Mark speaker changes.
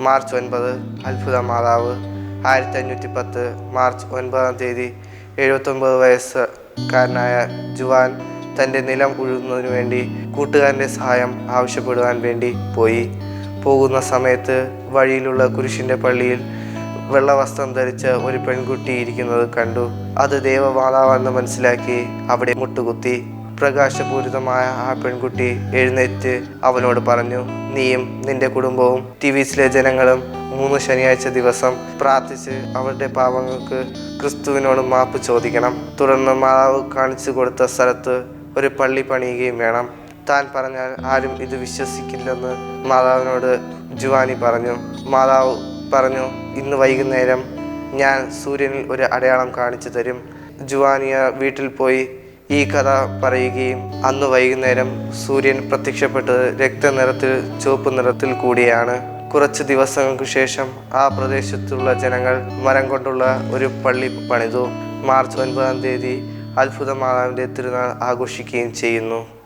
Speaker 1: March ഒൻപത് അത്ഭുത മാതാവ്. ആയിരത്തി അഞ്ഞൂറ്റി പത്ത് മാർച്ച് ഒൻപതാം തീയതി എഴുപത്തൊമ്പത് വയസ്സുകാരനായ ജുവാൻ തന്റെ നിലം ഉഴുന്നതിനു വേണ്ടി കൂട്ടുകാരന്റെ സഹായം ആവശ്യപ്പെടുവാൻ വേണ്ടി പോയി. പോകുന്ന സമയത്ത് വഴിയിലുള്ള കുരിശിന്റെ പള്ളിയിൽ വെള്ളവസ്ത്രം ധരിച്ച ഒരു പെൺകുട്ടി ഇരിക്കുന്നത് കണ്ടു. അത് ദേവമാതാവെന്ന് മനസ്സിലാക്കി അവിടെ മുട്ടുകുത്തി. പ്രകാശപൂരിതമായ ആ പെൺകുട്ടി എഴുന്നേറ്റ് അവനോട് പറഞ്ഞു നീയും നിന്റെ കുടുംബവും ടിവിസിലെ ജനങ്ങളും മൂന്ന് ശനിയാഴ്ച ദിവസം പ്രാർത്ഥിച്ച് അവരുടെ പാപങ്ങൾക്ക് ക്രിസ്തുവിനോട് മാപ്പ് ചോദിക്കണം. തുടർന്ന് മാതാവ് കാണിച്ചു കൊടുത്ത സ്ഥലത്ത് ഒരു പള്ളി പണിയുകയും വേണം. താൻ പറഞ്ഞാൽ ആരും ഇത് വിശ്വസിക്കില്ലെന്ന് മാതാവിനോട് ജുവാനി പറഞ്ഞു. മാതാവ് പറഞ്ഞു ഇന്ന് വൈകുന്നേരം ഞാൻ സൂര്യനിൽ ഒരു അടയാളം കാണിച്ചു തരും. ജുവാനിയ വീട്ടിൽ പോയി ഈ കഥ പറയുകയും അന്ന് വൈകുന്നേരം സൂര്യൻ പ്രത്യക്ഷപ്പെട്ടത് രക്തനിറത്തിൽ ചുവപ്പ് നിറത്തിൽ കൂടിയാണ്. കുറച്ച് ദിവസങ്ങൾക്ക് ശേഷം ആ പ്രദേശത്തുള്ള ജനങ്ങൾ മരം കൊണ്ടുള്ള ഒരു പള്ളി പണിതു. മാർച്ച് ഒൻപതാം തീയതി അത്ഭുത മാതാവിന്റെ തിരുനാൾ ആഘോഷിക്കുകയും ചെയ്യുന്നു.